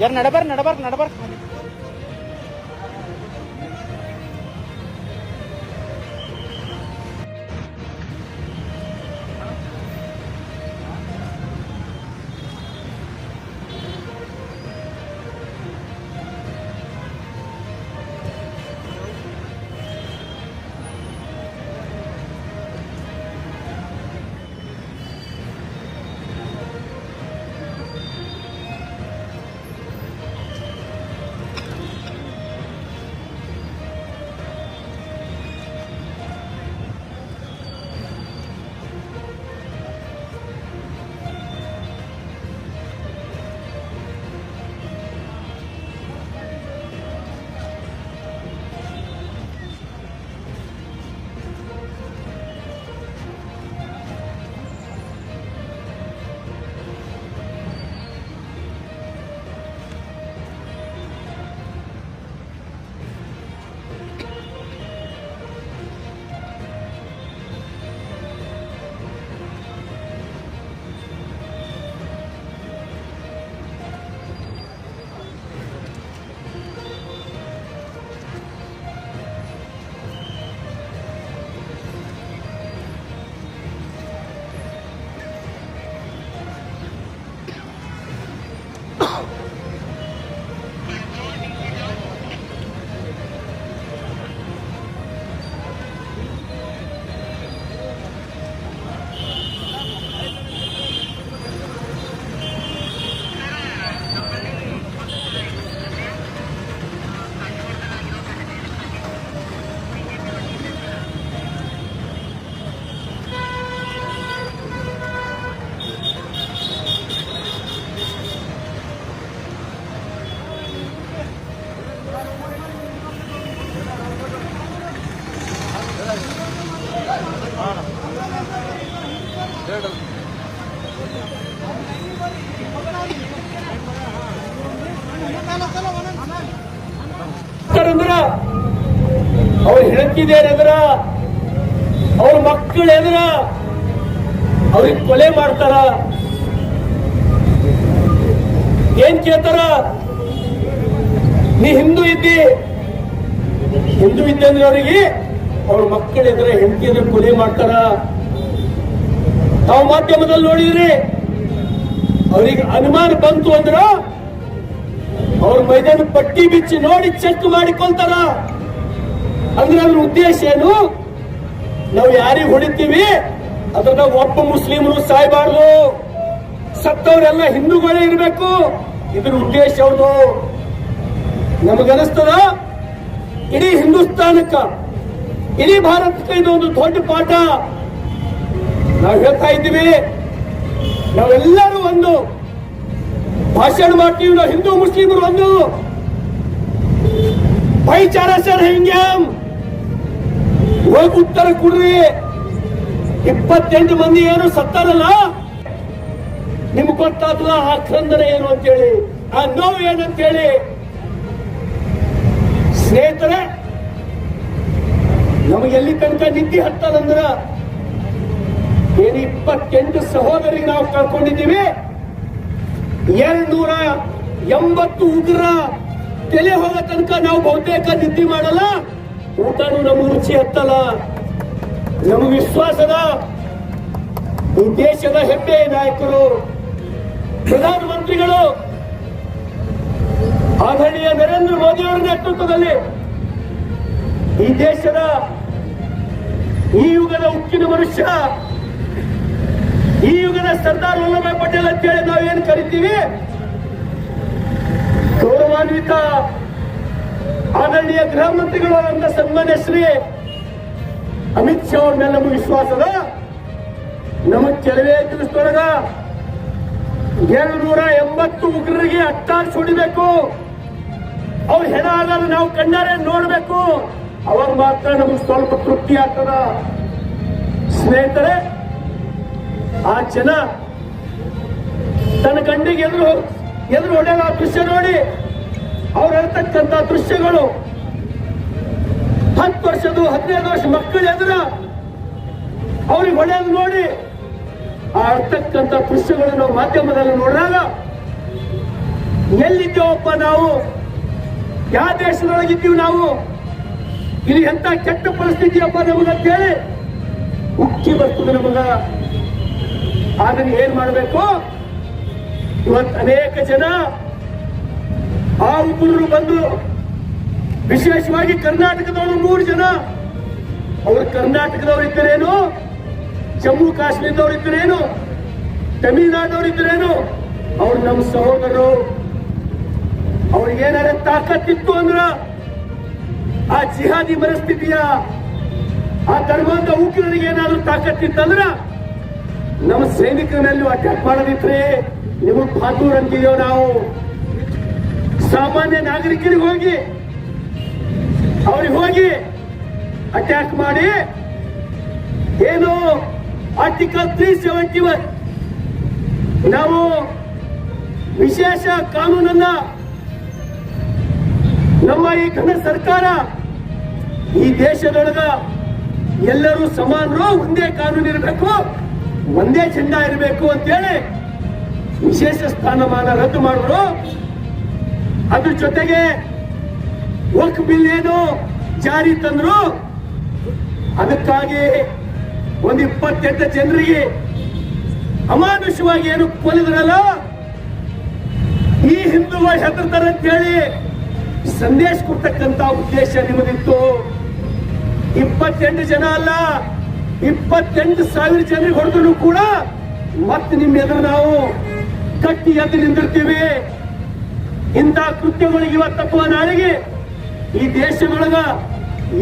ಯಾರು ನಡಬಾರ್ ನಡಬಾರ್ ನಡಬಾರ್ ಅವ್ರ ಮಕ್ಕಳು ಎದ್ರ ಅವ್ರಿಗೆ ಕೊಲೆ ಮಾಡ್ತಾರ. ಏನ್ ಕೇಳ್ತಾರ? ನೀ ಹಿಂದೂ ಇದ್ದಿ. ಹಿಂದೂ ಇದ್ದೆ ಅಂದ್ರೆ ಅವ್ರಿಗೆ ಅವ್ರ ಮಕ್ಕಳಿದ್ರೆ ಹೆಂಡತಿ ಎದುರು ಕೊಲೆ ಮಾಡ್ತಾರ. ತಾವು ಮಾಧ್ಯಮದಲ್ಲಿ ನೋಡಿದ್ರಿ, ಅವ್ರಿಗೆ ಅನುಮಾನ ಬಂತು ಅಂದ್ರ ಅವ್ರ ಮೈದಾನ ಪಟ್ಟಿ ಬಿಚ್ಚಿ ನೋಡಿ ಚೆಕ್ ಮಾಡಿಕೊಳ್ತಾರ. ಅಂದ್ರೆ ಅದ್ರ ಉದ್ದೇಶ ಏನು? ನಾವು ಯಾರಿಗೆ ಹೊಡಿತೀವಿ? ಅದ್ರಾಗ ಒಬ್ಬ ಮುಸ್ಲಿಮರು ಸಾಯ್ಬಾರ್ದು. ಸತ್ತವರೆಲ್ಲ ಹಿಂದೂಗಳೇ ಇರಬೇಕು. ಇದ್ರ ಉದ್ದೇಶ ಅವ್ರದು ನಮಗನಿಸ್ತದ ಇಡೀ ಹಿಂದೂಸ್ತಾನಕ್ಕ, ಇಡೀ ಭಾರತಕ್ಕೆ ಇದೊಂದು ದೊಡ್ಡ ಪಾಠ. ನಾವು ಹೇಳ್ತಾ ಇದ್ದೀವಿ, ನಾವೆಲ್ಲರೂ ಒಂದು ಭಾಷಣ ಮಾಡ್ತೀವಿ, ನಾವು ಹಿಂದೂ ಮುಸ್ಲಿಮರು ಒಂದು. ಭಾಯಿಚಾರ ಸರ್ ಹೆಂಗೆ ಹೋಗಿ ಉತ್ತರ ಕೊಡ್ರಿ. ಇಪ್ಪತ್ತೆಂಟು ಮಂದಿ ಏನು ಸತ್ತಾರಲ್ಲ? ನಿಮ್ಗೆ ಗೊತ್ತಾದ್ಲ ಆ ಕ್ರಂದನೆ ಏನು ಅಂತೇಳಿ, ಆ ನೋವು ಏನಂತೇಳಿ ಸ್ನೇಹಿತರೆ ನಮಗೆಲ್ಲಿ ತನಕ ನಿದ್ದೆ ಹತ್ತದಂದ್ರ ಏನು ಇಪ್ಪತ್ತೆಂಟು ಸಹೋದರಿಗೆ ನಾವು ಕಳ್ಕೊಂಡಿದ್ದೀವಿ. ಎರಡ್ನೂರ ಎಂಬತ್ತು ಉಗ್ರ ತಲೆ ಹೋಗೋ ತನಕ ನಾವು ಬಹುತೇಕ ನಿದ್ದೆ ಮಾಡಲ್ಲ. ಊಟನೂ ನಮ್ಮ ರುಚಿ ಹತ್ತಲ್ಲ. ನಮ್ಮ ವಿಶ್ವಾಸದ ದೇಶದ ಹೆಮ್ಮೆ ನಾಯಕರು, ಪ್ರಧಾನಮಂತ್ರಿಗಳು, ಆದರಣೀಯ ನರೇಂದ್ರ ಮೋದಿ ಅವರ ನೇತೃತ್ವದಲ್ಲಿ ಈ ದೇಶದ, ಈ ಯುಗದ ಉಕ್ಕಿನ ಮನುಷ್ಯ, ಈ ಯುಗದ ಸರ್ದಾರ್ ವಲ್ಲಭಾಯ್ ಪಟೇಲ್ ಅಂತೇಳಿ ನಾವು ಏನ್ ಕರಿತೀವಿ? ಗೌರವಾನ್ವಿತ ಆದರಣೀಯ ಗೃಹ ಮಂತ್ರಿಗಳು ಅಂತ ಸನ್ಮಾನ್ಯ ಶ್ರೀ ಅಮಿತ್ ಶಾ ಅವ್ರ ಮೇಲೆ ನಮಗೆ ವಿಶ್ವಾಸದ ನಮಗ್ ಕೆಲವೇ ತಿಳಿಸ್ತೊಳಗ ಎರಡು ನೂರ ಎಂಬತ್ತು ಉಗ್ರರಿಗೆ ಅಟ್ಟಾರ್ ಸುಡಿಬೇಕು ಅವ್ರು ಹೆಣ ನಾವು ಕಣ್ಣಾರೆ ನೋಡ್ಬೇಕು. ಅವಾಗ ಮಾತ್ರ ನಮಗೆ ಸ್ವಲ್ಪ ತೃಪ್ತಿ ಆಗ್ತದ. ಸ್ನೇಹಿತರೆ, ಆ ಜನ ತನ್ನ ಗಂಡಿಗೆ ಎದುರು ಎದುರು ಹೊಡೆಯಲ್ಲ ಆ ದೃಶ್ಯ ನೋಡಿ. ಅವ್ರು ಹೇಳ್ತಕ್ಕಂತ ದೃಶ್ಯಗಳು ಹತ್ತು ವರ್ಷದ ಹದಿನೈದು ವರ್ಷ ಮಕ್ಕಳ ಎದುರ ಅವ್ರಿಗೆ ಒಳ್ಳೆಯದು ನೋಡಿ ಆ ಅಳ್ತಕ್ಕಂಥ ದೃಶ್ಯಗಳನ್ನು ಮಾಧ್ಯಮದಲ್ಲಿ ನೋಡಿದಾಗ ಎಲ್ಲಿದ್ದೇವಪ್ಪ ನಾವು? ಯಾವ ದೇಶದೊಳಗಿದ್ದೀವಿ ನಾವು? ಇಲ್ಲಿ ಎಂತ ಕೆಟ್ಟ ಪರಿಸ್ಥಿತಿಯಪ್ಪ ನಮಗಂತೇಳಿ ಉಕ್ಕಿ ಬರ್ತದೆ ನಮಗ. ಆದ್ರೆ ಏನ್ ಮಾಡಬೇಕು? ಇವತ್ತು ಅನೇಕ ಜನ ಆ ಇಬ್ಬರು ಬಂದು ವಿಶೇಷವಾಗಿ ಕರ್ನಾಟಕದವರು ಮೂರು ಜನ. ಅವರು ಕರ್ನಾಟಕದವರು ಇದ್ದರೇನು? ಜಮ್ಮು ಕಾಶ್ಮೀರದವ್ರು ಇದ್ದರೇನು? ತಮಿಳುನಾಡವ್ರು ಇದ್ದರೇನು? ಅವ್ರು ನಮ್ಮ ಸಹೋದರರು. ಅವ್ರಿಗೆ ಏನಾರ ತಾಕತ್ತಿತ್ತು ಅಂದ್ರ ಆ ಜಿಹಾದಿ ಮನಸ್ಥಿತಿಯ, ಆ ಧರ್ಮದ ಉಗ್ರರಿಗೆ ಏನಾದ್ರೂ ತಾಕತ್ತಿತ್ತಂದ್ರ ನಮ್ಮ ಸೈನಿಕರ ಮೇಲೂ ಅಟ್ಯಾಕ್ ಮಾಡದಿದ್ರೆ ನಿಮಗ್ ಬಹದ್ದೂರ್ ಅಂತಿದೇವ್ ನಾವು? ಸಾಮಾನ್ಯ ನಾಗರಿಕರಿಗೆ ಹೋಗಿ, ಅವ್ರಿಗೆ ಹೋಗಿ ಅಟ್ಯಾಕ್ ಮಾಡಿ, ಏನು ಆರ್ಟಿಕಲ್ ತ್ರೀ ಸೆವೆಂಟಿ ಒನ್ ನಾವು ವಿಶೇಷ ಕಾನೂನನ್ನ ನಮ್ಮ ಈ ಘನ ಸರ್ಕಾರ, ಈ ದೇಶದೊಳಗ ಎಲ್ಲರೂ ಸಮಾನರು, ಒಂದೇ ಕಾನೂನು ಇರಬೇಕು, ಒಂದೇ ಚೆಂಡ ಇರಬೇಕು ಅಂತೇಳಿ ವಿಶೇಷ ಸ್ಥಾನಮಾನ ರದ್ದು ಮಾಡಿದ್ರು. ಅದ್ರ ಜೊತೆಗೆ ವಕ್ ಬಿಲ್ ಏನು ಜಾರಿ ತಂದ್ರು? ಅದಕ್ಕಾಗಿ ಒಂದು ಇಪ್ಪತ್ತೆಂಟು ಜನರಿಗೆ ಅಮಾನುಷವಾಗಿ ಏನು ಕೊಲಿದ್ರಲ್ಲ ಈ ಹಿಂದೂಗಳು ಹೆದರ್ತಾರೆ ಅಂತೇಳಿ ಸಂದೇಶ ಕೊಡ್ತಕ್ಕಂತ ಉದ್ದೇಶ ನಿಮ್ಮದಿತ್ತು. ಇಪ್ಪತ್ತೆಂಟು ಜನ ಅಲ್ಲ, ಇಪ್ಪತ್ತೆಂಟು ಸಾವಿರ ಜನರಿಗೆ ಹೊಡೆದ್ರು ಕೂಡ ಮತ್ತೆ ನಿಮ್ಮ ಎದುರು ನಾವು ಕಟ್ಟಿ ಎದ್ದು ನಿಂದಿರ್ತೀವಿ ಕೃತ್ಯಗಳಿಗೆ ಇವತ್ತಪ್ಪ ನಾಳೆಗೆ ಈ ದೇಶದೊಳಗ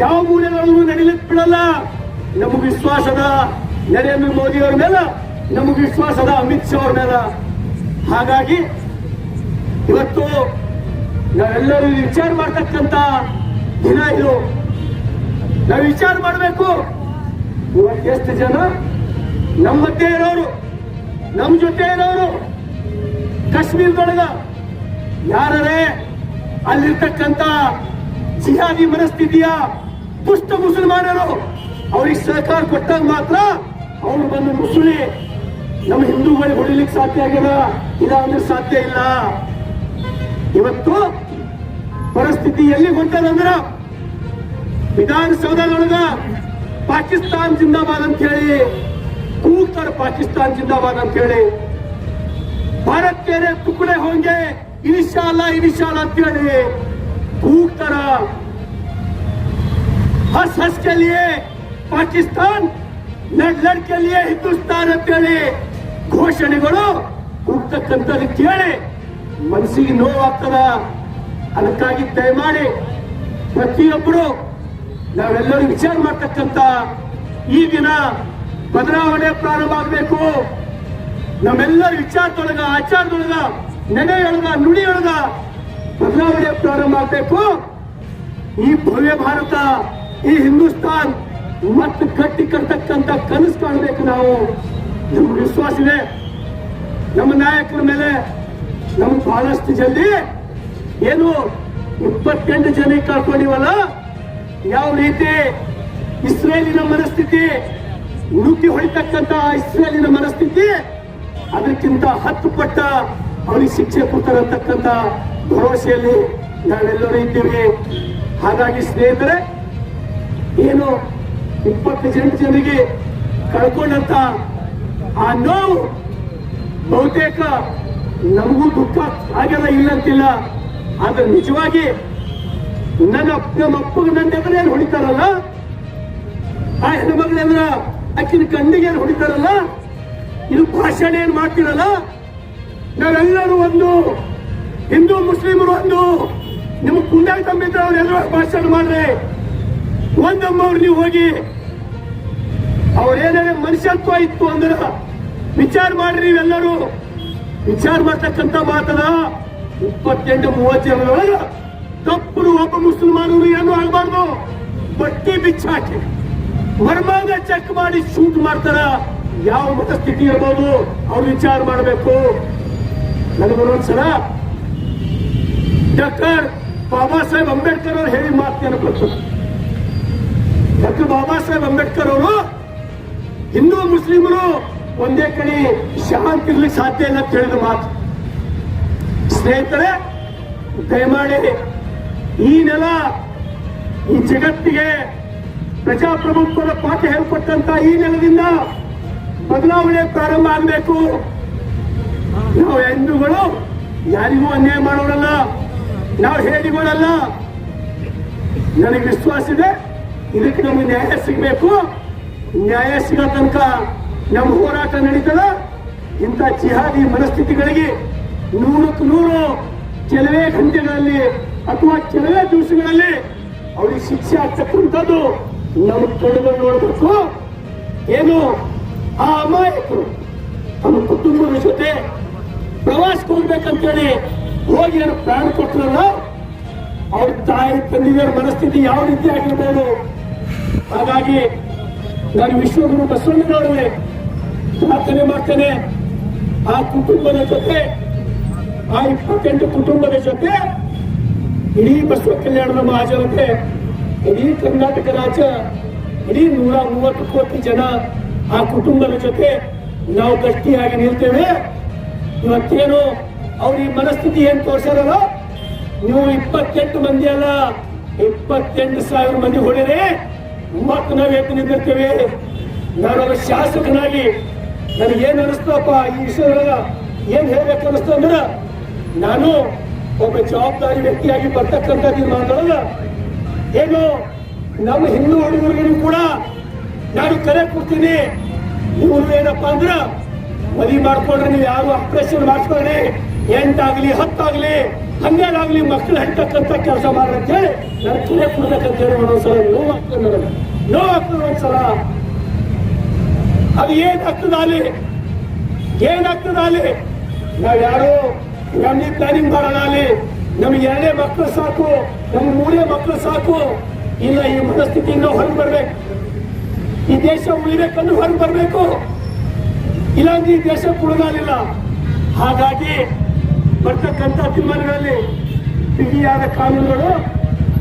ಯಾವ ಮೂಲೆಗಳೂ ನಡೀಲಿಕ್ ಬಿಡಲ್ಲ ನಮಗೆ ವಿಶ್ವಾಸದ ನರೇಂದ್ರ ಮೋದಿ ಅವ್ರ ಮೇಲೆ, ನಮಗೆ ವಿಶ್ವಾಸದ ಅಮಿತ್ ಶಾ ಅವ್ರ ಮೇಲೆ. ಹಾಗಾಗಿ ಇವತ್ತು ನಾವೆಲ್ಲರೂ ವಿಚಾರ ಮಾಡ್ತಕ್ಕಂತ ದಿನ ಇದು. ನಾವು ವಿಚಾರ ಮಾಡಬೇಕು. ಎಷ್ಟು ಜನ ನಮ್ಮ ಮಧ್ಯೆ ಇರೋರು ನಮ್ಮ ಜೊತೆ ಇರೋರು, ಕಾಶ್ಮೀರದೊಳಗ ಯಾರೇ ಅಲ್ಲಿರ್ತಕ್ಕಂತ ಜಿಹಾದಿ ಮನಸ್ಥಿತಿಯ ದುಷ್ಟ ಮುಸಲ್ಮಾನರು ಅವ್ರಿಗೆ ಸಹಕಾರ ಕೊಟ್ಟಾಗ ಮಾತ್ರ ಅವ್ರು ಬಂದು ಮುಸುಳಿ ನಮ್ಮ ಹಿಂದೂಗಳಿಗೆ ಹೊಡಿಲಿಕ್ಕೆ ಸಾಧ್ಯ ಆಗ್ಯದ? ಇದಾದ್ರೆ ಸಾಧ್ಯ ಇಲ್ಲ. ಇವತ್ತು ಪರಿಸ್ಥಿತಿ ಎಲ್ಲಿ ಗೊತ್ತದಂದ್ರ ವಿಧಾನಸೌಧದೊಳಗ ಪಾಕಿಸ್ತಾನ್ ಜಿಂದಾಬಾದ್ ಅಂತ ಹೇಳಿ ಕೂಗ್ತಾರೆ ಪಾಕಿಸ್ತಾನ್ ಜಿಂದಾಬಾದ್ ಅಂತ ಹೇಳಿ. ಭಾರತ್ ಕೇರೆ ತುಕಡೆ ಹೋಂಗೆ ಇನಿಶಾಲ ಇನಿಶಾಲಾ ಅಂತೇಳಿ ಕೂಗ್ತಾರ ಹಸ್ ಹಸ್ ಕೆ ಪಾಕಿಸ್ತಾನ್ ಲಡ್ ಲಡ್ ಹಿಂದೂಸ್ತಾನ್ ಅಂತೇಳಿ ಘೋಷಣೆಗಳು ಕೂಗ್ತಕ್ಕಂಥದ್ದು ಕೇಳಿ ಮನಸ್ಸಿಗೆ ನೋವಾಗ್ತದ ಅದಕ್ಕಾಗಿ ದಯಮಾಡಿ ಪ್ರತಿಯೊಬ್ಬರು ನಾವೆಲ್ಲರೂ ವಿಚಾರ ಮಾಡ್ತಕ್ಕಂಥ ಈ ದಿನ ಬದಲಾವಣೆ ಪ್ರಾರಂಭ ಆಗಬೇಕು. ನಮ್ಮೆಲ್ಲರ ವಿಚಾರದೊಳಗ, ಆಚಾರದೊಳಗ ನಡೆಯೊಳಗ ನುಡಿಯೊಳಗ ಬದಲಾವಣೆ ಪ್ರಾರಂಭ ಆಗಬೇಕು. ಈ ಭವ್ಯ ಭಾರತ, ಈ ಹಿಂದೂಸ್ತಾನ್ ಮತ್ತೆ ಕಟ್ಟಿ ಕಟ್ತಕ್ಕಂತ ಕನಸು ಕಾಣಬೇಕು ನಾವು. ನಮ್ಗೆ ವಿಶ್ವಾಸ ಇದೆ ನಮ್ಮ ನಾಯಕರ ಮೇಲೆ ನಮ್ಗೆ ಬಹಳಷ್ಟು ಜಲ್ದಿ ಏನು ಇಪ್ಪತ್ತೆಂಟು ಜನ ಕಳ್ಕೊಂಡಿವಲ್ಲ, ಯಾವ ರೀತಿ ಇಸ್ರೇಲಿನ ಮನಸ್ಥಿತಿ ನುಗ್ಗಿ ಹೊಡಿತಕ್ಕಂತ ಇಸ್ರೇಲಿನ ಮನಸ್ಥಿತಿ, ಅದಕ್ಕಿಂತ ಹತ್ತು ಪಟ್ಟ ಅವರಿಗೆ ಶಿಕ್ಷೆ ಕೊಡ್ತಾರೆ ಅಂತಕ್ಕಂಥ ಭರವಸೆಯಲ್ಲಿ ನಾವೆಲ್ಲರೂ ಇದ್ದೀವಿ. ಹಾಗಾಗಿ ಸ್ನೇಹಿತರೆ, ಏನು ಇಪ್ಪತ್ತೆಂಟು ಜನರಿಗೆ ಕಳ್ಕೊಂಡಂತ ಆ ನೋವು ಬಹುತೇಕ ನಮಗೂ ದುಃಖ ಆಗಲ್ಲ ಇಲ್ಲಂತಿಲ್ಲ. ಆದ್ರೆ ನಿಜವಾಗಿ ನನ್ನ ನಮ್ಮ ಅಪ್ಪಗ ನನ್ನ ಏನು ಹೊಡಿತಾರಲ್ಲ? ಆ ಹೆಣ್ಮಗಳ ಎದುರ ಅಕ್ಕಿನ ಕಂಡಿಗೆ ಏನು ಹೊಡಿತಾರಲ್ಲ? ಇದು ಭಾಷಣ ಏನ್ ಮಾಡ್ತೀರಲ್ಲ? ನಾವೆಲ್ಲರೂ ಒಂದು, ಹಿಂದೂ, ಮುಸ್ಲಿಮರು ಒಂದು, ನಿಮ್ಮ ಕುಂದಾಗ ತಂಬಿದ್ರೆ ಅವ್ರು ಎಲ್ಲರೂ ಭಾಷಣ ಮಾಡ್ರಿ. ಒಂದಮ್ಮವ್ರು ನೀವು ಹೋಗಿ ಅವ್ರೇನೇ ಮನುಷ್ಯತ್ವ ಇತ್ತು ಅಂದ್ರೆ ವಿಚಾರ ಮಾಡ್ರಿ ನೀವೆಲ್ಲರೂ. ವಿಚಾರ ಮಾಡ್ತಕ್ಕಂಥ ಮಾತದ ಇಪ್ಪತ್ತೆಂಟು, ಮೂವತ್ತು ಜನರೊಳಗ ತಪ್ಪರು ಒಬ್ಬ ಮುಸಲ್ಮಾನರು ಏನು ಆಗಬಾರ್ದು. ಬಟ್ಟಿ ಬಿಚ್ಚಾಕಿ ಮರ್ಮಾಗ ಚೆಕ್ ಮಾಡಿ ಶೂಟ್ ಮಾಡ್ತಾರ. ಯಾವ ಮತಸ್ಥಿತಿ ಇರ್ಬೋದು, ಅವ್ರು ವಿಚಾರ ಮಾಡಬೇಕು. ನನಗೊಂದೊಂದ್ಸಲ ಡಾಕ್ಟರ್ ಬಾಬಾ ಸಾಹೇಬ್ ಅಂಬೇಡ್ಕರ್ ಅವರು ಹೇಳಿ ಮಾತು ನೆನಪು ಡಾಕ್ಟರ್ ಬಾಬಾ ಸಾಹೇಬ್ ಅಂಬೇಡ್ಕರ್ ಅವರು ಹಿಂದೂ ಮುಸ್ಲಿಮರು ಒಂದೇ ಕಡೆ ಶಾಂತಿ ಇರ್ಲಿಕ್ಕೆ ಸಾಧ್ಯ ಇಲ್ಲ ಅಂತ ಹೇಳಿದ ಮಾತು. ಸ್ನೇಹಿತರೆ, ದಯಮಾಡಿ ಈ ನೆಲ, ಈ ಜಗತ್ತಿಗೆ ಪ್ರಜಾಪ್ರಭುತ್ವದ ಪಾಠ ಹೇಳ್ಕೊಟ್ಟಂತ ಈ ನೆಲದಿಂದ ಬದಲಾವಣೆ ಪ್ರಾರಂಭ ಆಗಬೇಕು. ನಾವು ಹಿಂದೂಗಳು ಯಾರಿಗೂ ಅನ್ಯಾಯ ಮಾಡೋರಲ್ಲ. ನಾವು ಹೇಳಿಗಳಲ್ಲ ನನಗೆ ವಿಶ್ವಾಸ ಇದೆ. ಇದಕ್ಕೆ ನಮಗೆ ನ್ಯಾಯ ಸಿಗಬೇಕು. ನ್ಯಾಯ ಸಿಗೋ ತನಕ ನಮ್ಮ ಹೋರಾಟ ನಡೀತದ. ಇಂಥ ಜಿಹಾದಿ ಮನಸ್ಥಿತಿಗಳಿಗೆ ನೂರಕ್ಕೆ ನೂರು ಕೆಲವೇ ಗಂಟೆಗಳಲ್ಲಿ ಅಥವಾ ಕೆಲವೇ ದಿವಸಗಳಲ್ಲಿ ಅವರಿಗೆ ಶಿಕ್ಷೆ ಆಗ್ತಕ್ಕಂಥದ್ದು ನಮ್ಮ ಕಣ್ಣುಗಳು ನೋಡಬೇಕು. ಏನು? ಆ ಅಮಾಯಕರು ತಮ್ಮ ಕುಟುಂಬದ ಜೊತೆ ಪ್ರವಾಸಕ್ಕೆ ಹೋಗ್ಬೇಕಂತೇಳಿ ಹೋಗಿ ಏನು ಪ್ರಾಣ ಕೊಟ್ಟರಲ್ಲ, ಅವ್ರ ತಾಯಿ ತಂದೆಯರ ಮನಸ್ಥಿತಿ ಯಾವ ರೀತಿ ಆಗಿರ್ಬೋದು. ಹಾಗಾಗಿ ನಾನು ವಿಶ್ವಗುರು ಬಸವಣ್ಣನವರೇ ಪ್ರಾರ್ಥನೆ ಮಾಡ್ತೇನೆ. ಆ ಕುಟುಂಬದ ಜೊತೆ, ಆ ಇಪ್ಪತ್ತೆಂಟು ಕುಟುಂಬದ ಜೊತೆ ಇಡೀ ಬಸವ ಕಲ್ಯಾಣದ ಮಹಾಜನತೆ, ಇಡೀ ಕರ್ನಾಟಕ ರಾಜ್ಯ, ಇಡೀ ನೂರ ಮೂವತ್ತು ಕೋಟಿ ಜನ ಆ ಕುಟುಂಬದ ಜೊತೆ ನಾವು ಗಟ್ಟಿಯಾಗಿ ನಿಲ್ತೇವೆ. ಇವತ್ತೇನು ಅವ್ರ ಈ ಮನಸ್ಥಿತಿ ಏನ್ ತೋರ್ಸಾರಲ್ಲ? ನೀವು ಇಪ್ಪತ್ತೆಂಟು ಮಂದಿ ಅಲ್ಲ, ಇಪ್ಪತ್ತೆಂಟು ಸಾವಿರ ಮಂದಿ ಹೊಡೆರೆ ಮತ್ತೆ ನಾವು ಎದ್ದು ನಿಂತಿರ್ತೇವೆ. ನಾನು ಅವರ ಶಾಸಕನಾಗಿ ನನಗೇನು ಅನಿಸ್ತಪ್ಪ ಈ ವಿಷಯದೊಳಗ ಏನ್ ಹೇಳ್ಬೇಕು ಅನಿಸ್ತು ಅಂದ್ರ, ನಾನು ಒಬ್ಬ ಜವಾಬ್ದಾರಿ ವ್ಯಕ್ತಿಯಾಗಿ ಬರ್ತಕ್ಕಂಥ ಮಾತಾಡಲ್ಲ ಏನು ನಮ್ಮ ಹಿಂದೂ ಹುಡುಗರಿಗೂ ಕೂಡ ನಾನು ಕರೆ ಕೊಡ್ತೀನಿ. ಇವರು ಏನಪ್ಪಾ ಅಂದ್ರ ಮದುವೆ ಮಾಡ್ಕೊಂಡ್ರೆ ನೀವು ಯಾರು ಆಪರೇಷನ್ ಮಾಡ್ಕೊಂಡ್ರಿ ಎಂಟಾಗ್ಲಿ, ಹತ್ತಾಗ್ಲಿ, ಹನ್ನೆರಡಾಗ್ಲಿ ಮಕ್ಕಳು ಹೆಂಟಕ್ಕಂತ ಕೆಲಸ ಹೇಳಿ ನಾನು ಕರೆ ಕೊಡ್ಬೇಕಂತ ಹೇಳಿ ಒಂದೊಂದ್ಸಲ ನೋವು ಆಗ್ತದೆ ನನಗೆ. ನೋವು ಆಗ್ತದೆ ಒಂದ್ಸಲ ಅದು ಏನಾಗ್ತದ ಅಲ್ಲಿ? ಏನಾಗ್ತದ ಅಲ್ಲಿ? ನಾವ್ ಯಾರು? ಫ್ಯಾಮಿಲಿ ಪ್ಲಾನಿಂಗ್ ಮಾಡೋಣ ಅಲ್ಲಿ. ನಮ್ಗೆ ಎರಡೇ ಮಕ್ಕಳು ಸಾಕು, ನಮ್ಗೆ ಮೂರೇ ಮಕ್ಕಳು ಸಾಕು. ಇಲ್ಲ ಈ ಮನಸ್ಥಿತಿಯಿಂದ ಹೊರಗೆ ಬರ್ಬೇಕು. ಈ ದೇಶ ಉಳಿಬೇಕಂದ್ರೆ ಹೊರಗೆ ಬರ್ಬೇಕು. ಇಲ್ಲಾಂದ್ರೆ ಈ ದೇಶ ಕುಳಗಾಲಿಲ್ಲ ಹಾಗಾಗಿ ಬರ್ತಕ್ಕಂಥ ತೀರ್ಮಾನಗಳಲ್ಲಿ ಬಿಗಿಯಾದ ಕಾನೂನುಗಳು,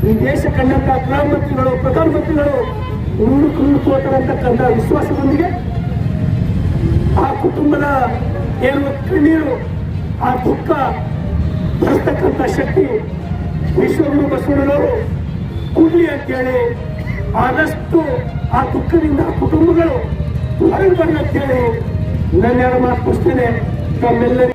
ಈ ದೇಶ ಕಂಡಂಥ ಪ್ರಧಾನಮಂತ್ರಿಗಳು ಮಂತ್ರಿಗಳು ಪ್ರಧಾನಮಂತ್ರಿಗಳು ನೂರು ನೂರು ಕೋತಾರಂತಕ್ಕಂಥ ವಿಶ್ವಾಸದೊಂದಿಗೆ ಆ ಕುಟುಂಬದ ಏನು ಕಣ್ಣೀರು, ಆ ದುಃಖ ಬರ್ತಕ್ಕಂಥ ಶಕ್ತಿ ವಿಶ್ವಗುರು ಬಸವಣ್ಣನವರು ಕುಡಿ ಅಂತೇಳಿ ಆದಷ್ಟು ಆ ದುಃಖದಿಂದ ಕುಟುಂಬಗಳು ಹೊರಗೆ ಬರಲಿ ಅಂತೇಳಿ ನನ್ನ ಎರಡು ಮಾತು ತಮ್ಮೆಲ್ಲರಿಗೂ